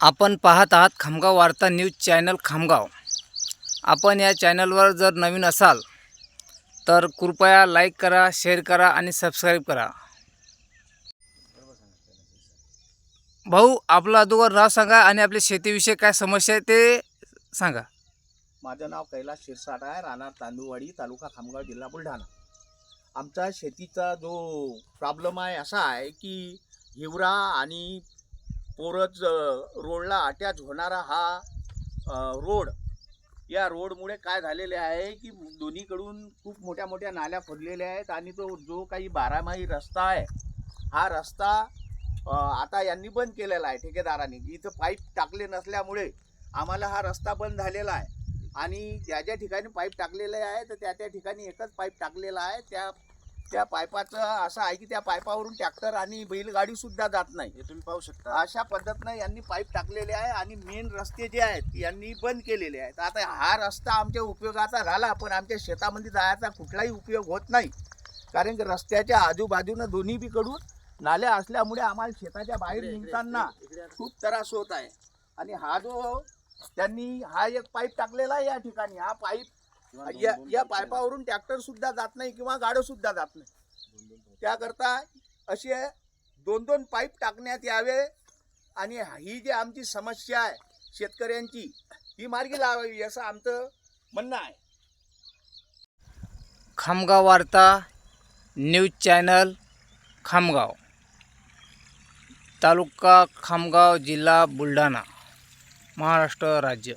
आपण पाहत आहात खामगाव वार्ता न्यूज चॅनल खामगाव. आपण या चॅनलवर जर नवीन असाल तर कृपया लाईक करा शेअर करा आणि सबस्क्राईब करा. भाऊ आपलं अगोदर नाव सांगा आणि आपल्या शेतीविषयी काय समस्या आहे ते सांगा. माझं नाव कैलास शिरसाट आहे राहणार तांदूळवाडी तालुका खामगाव जिल्हा बुलढाणा. आमचा शेतीचा जो प्रॉब्लेम आहे असा आहे की हिवरा आणि पोरज रोडला अटॅच होणारा हा रोड या रोडमुळे काय झालेले आहे की दोन्हीकडून खूप मोठ्या मोठ्या नाल्या फोडलेल्या आहेत आणि तो जो काही बारामाही रस्ता आहे हा रस्ता आता यांनी बंद केलेला आहे ठेकेदारांनी. इथं पाईप टाकले नसल्यामुळे आम्हाला हा रस्ता बंद झालेला आहे. आणि ज्या ज्या ठिकाणी पाईप टाकलेले आहे तर त्या त्या ठिकाणी एकच पाईप टाकलेला आहे. त्या त्या पाईपाचं असं आहे की त्या पाईपावरून ट्रॅक्टर आणि बैलगाडी सुद्धा जात नाही. हे तुम्ही पाहू शकता. अशा पद्धतीनं यांनी पाईप टाकलेले आहे आणि मेन रस्ते जे आहेत यांनी बंद केलेले आहेत. आता हा रस्ता आमच्या उपयोगाचा झाला पण आमच्या शेतामध्ये जायचा कुठलाही उपयोग होत नाही. कारण की रस्त्याच्या आजूबाजूनं दोन्ही बीकडून नाल्या असल्यामुळे आम्हाला शेताच्या बाहेर निघताना. खूप त्रास होत आहे. आणि हा जो त्यांनी हा एक पाईप टाकलेला आहे या ठिकाणी. हा पाईप या या पाईप पाईपावरून ट्रॅक्टर सुद्धा जात नाही किंवा गाडं सुद्धा जात नाही. त्याकरता असे दोन दोन पाईप टाकण्यात यावे आणि ही जी आमची समस्या आहे शेतकऱ्यांची ही मार्गी लावावी असं आमचं म्हणणं आहे. Khamgaon Varta news channel Khamgaon. तालुका खामगाव जिल्हा बुलढाणा महाराष्ट्र राज्य.